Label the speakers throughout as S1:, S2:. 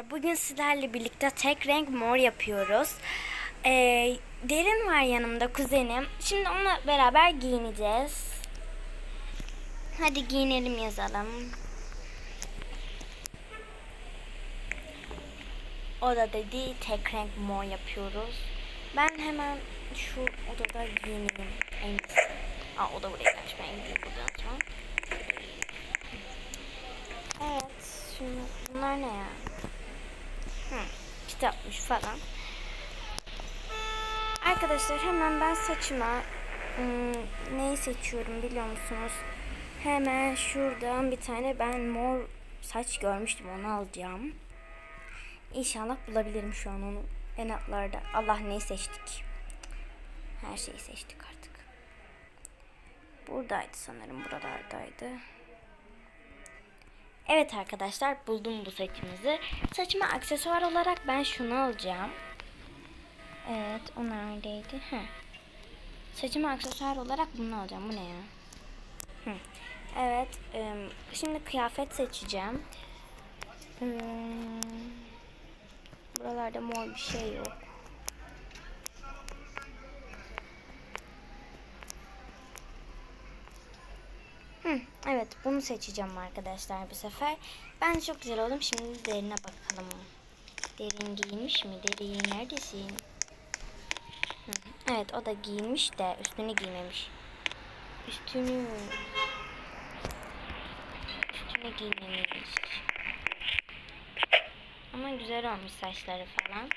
S1: Bugün sizlerle birlikte tek renk mor yapıyoruz. Ee, derin var yanımda kuzenim. Şimdi onunla beraber giyineceğiz. Hadi giyinelim yazalım. O da dedi tek renk mor yapıyoruz. Ben hemen şu odada giyineyim. En. Aa, o da buraya gelmiş. Ben gideyim buradan sonra. Evet. Şimdi bunlar ne ya? Kitapmış falan. Arkadaşlar hemen ben saçıma ım, neyi seçiyorum biliyor musunuz? Hemen şuradan bir tane ben mor saç görmüştüm onu alacağım. İnşallah bulabilirim şu an onu en altlarda. Allah neyi seçtik? Her şeyi seçtik artık. Buradaydı sanırım buralardaydı. Evet arkadaşlar buldum bu saçımızı. Saçıma aksesuar olarak ben şunu alacağım. Evet o neredeydi? Heh. Saçıma aksesuar olarak bunu alacağım. Bu ne ya? Hı. Evet. şimdi kıyafet seçeceğim. Buralarda mor bir şey yok. Evet bunu seçeceğim arkadaşlar bu sefer. Ben çok güzel oldum. Şimdi derine bakalım. Derin giyinmiş mi? Derin neredesin? Evet o da giyinmiş de üstünü giymemiş. Üstünü üstünü giymemiş. Ama güzel olmuş saçları falan.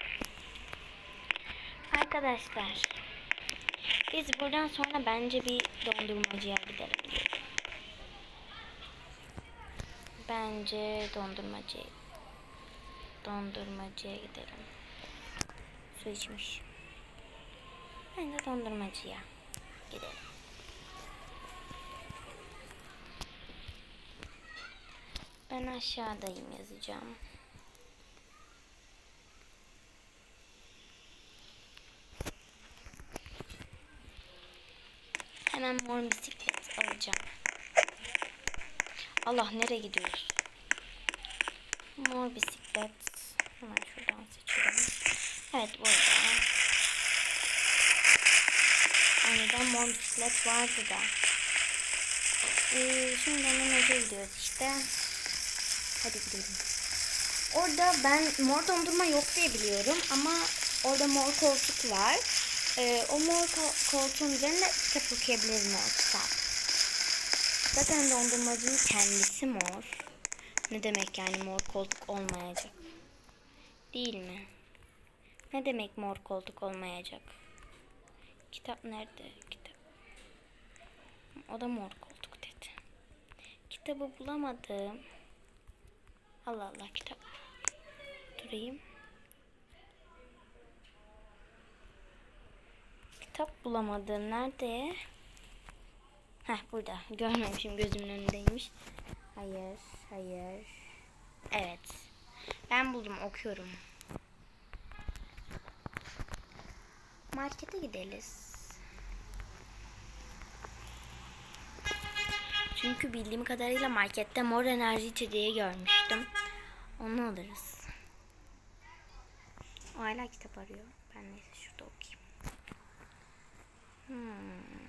S1: Arkadaşlar biz buradan sonra bence bir dondurmacıya gidelim. Bence dondurmacı dondurmacıya gidelim. Su içmiş. Bence dondurmacıya gidelim. Ben aşağıdayım yazacağım. Hemen mor bisiklet alacağım. Allah nereye gidiyoruz? Mor bisiklet. Hemen şuradan seçiyorum. Evet burada. Aniden mor bisiklet vardı da. Ee, şimdi hemen oraya gidiyoruz işte. Hadi gidelim. Orada ben mor dondurma yok diye biliyorum ama orada mor koltuk var. Ee, o mor ko- koltuğun üzerinde kitap okuyabilirim o kitap. Zaten dondurmacının kendisi mor. Ne demek yani mor koltuk olmayacak? Değil mi? Ne demek mor koltuk olmayacak? Kitap nerede? Kitap. O da mor koltuk dedi. Kitabı bulamadım. Allah Allah kitap. Durayım. Kitap bulamadım. Nerede? Heh burada. Görmemişim gözümün önündeymiş. Hayır, hayır. Evet. Ben buldum okuyorum. Markete gideriz. Çünkü bildiğim kadarıyla markette mor enerji içeceği görmüştüm. Onu alırız. O hala kitap arıyor. Ben neyse şurada okuyayım. Hmm.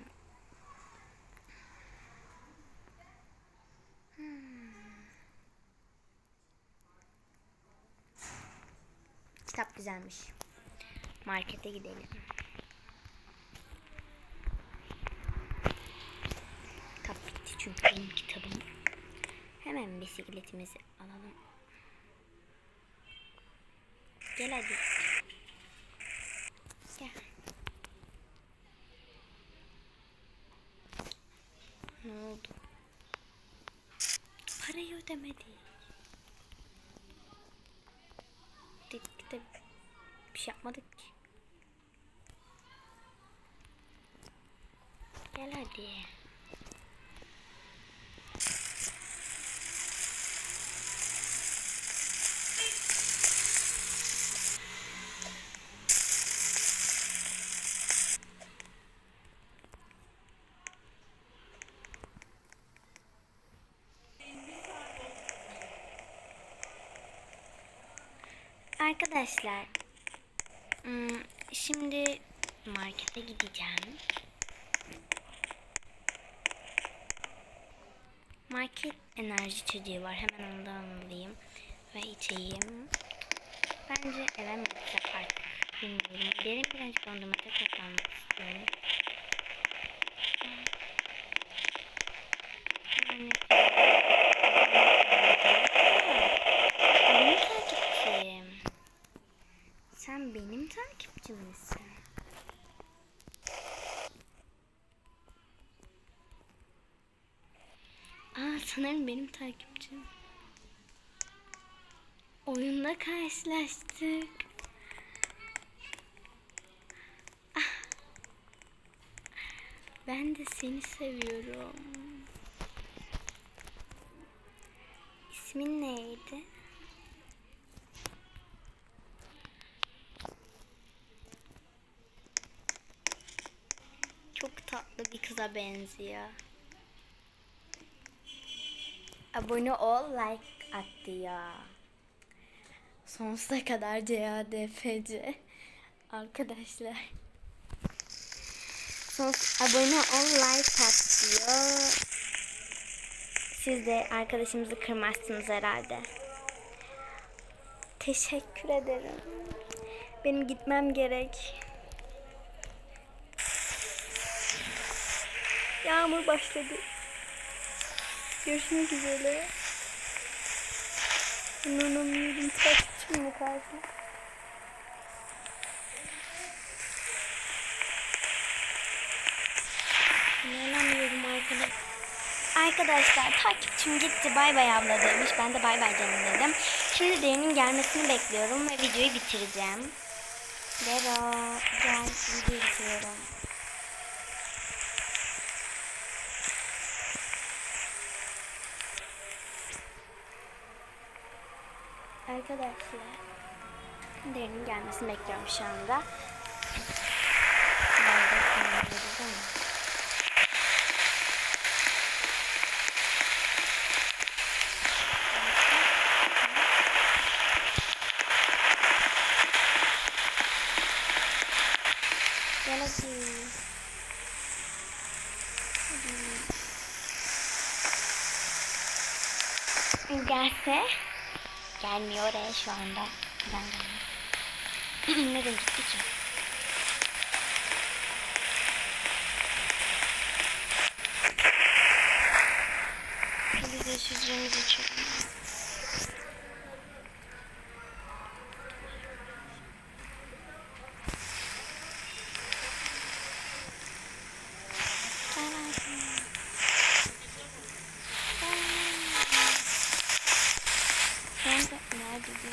S1: Kitap güzelmiş. Markete gidelim. Kitap bitti çünkü benim kitabım. Hemen bisikletimizi alalım. Gel hadi. Gel. Ne oldu? Parayı ödemedi. Dedik de bir şey yapmadık ki. Gel hadi. Arkadaşlar hmm, şimdi markete gideceğim. Market enerji içeceği var. Hemen ondan alayım ve içeyim. Bence eve mi gitsek artık bilmiyorum. Derin birazcık dondurmada katlanmak istiyorum. Yani... Benim takipçim. Sen benim takipçim misin? Aa takipçim. Oyunda karşılaştık. Ah. Ben de seni seviyorum. İsmin neydi? Çok tatlı bir kıza benziyor. Abone ol, like at diyor. Sonsuza kadar CADFC. Arkadaşlar. Sons abone ol, like at diyor. Siz de arkadaşımızı kırmazsınız herhalde. Teşekkür ederim. Benim gitmem gerek. Yağmur başladı. Görüşmek üzere. İnanamıyorum. Takipçim mi karşı? İnanamıyorum arkadaşlar. Arkadaşlar takipçim gitti bay bay abla demiş. Ben de bay bay canım dedim. Şimdi Deren'in gelmesini bekliyorum ve videoyu bitireceğim. Dero gel videoyu bitiriyorum. Arkadaşlar Deren'in gelmesini bekliyorum şu anda. Nerede kamerayı değil mi? Gel hadi. Hadi. Gelse. Gelmiyor oraya şu anda. Ben gelmiyor. Nereye gitti ki? Hadi görüşeceğimiz için. Kanka nerede bu?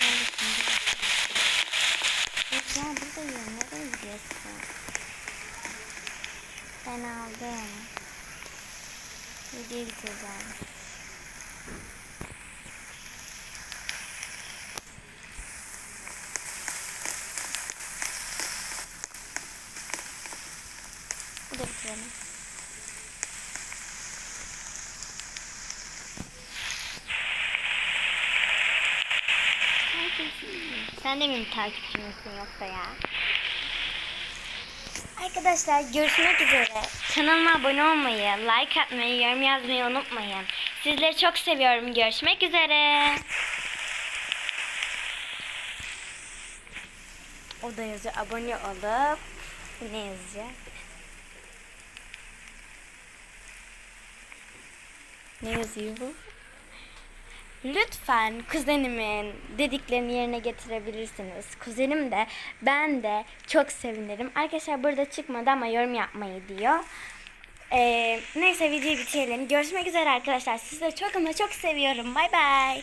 S1: Neredesin? Yok ya buradayım. Nereye gidiyorsun? Ben aldım. Videoyu bitireceğim. Bu da bitirelim. Sen de benim takipçimsin yoksa ya? Arkadaşlar görüşmek üzere. Kanalıma abone olmayı, like atmayı, yorum yazmayı unutmayın. Sizleri çok seviyorum. Görüşmek üzere. O da yazıyor. Abone olup ne yazacak? Ne yazıyor bu? Lütfen kuzenimin dediklerini yerine getirebilirsiniz. Kuzenim de ben de çok sevinirim. Arkadaşlar burada çıkmadı ama yorum yapmayı diyor. Ee, neyse videoyu bitirelim. Görüşmek üzere arkadaşlar. Sizleri çok ama çok seviyorum. Bay bay.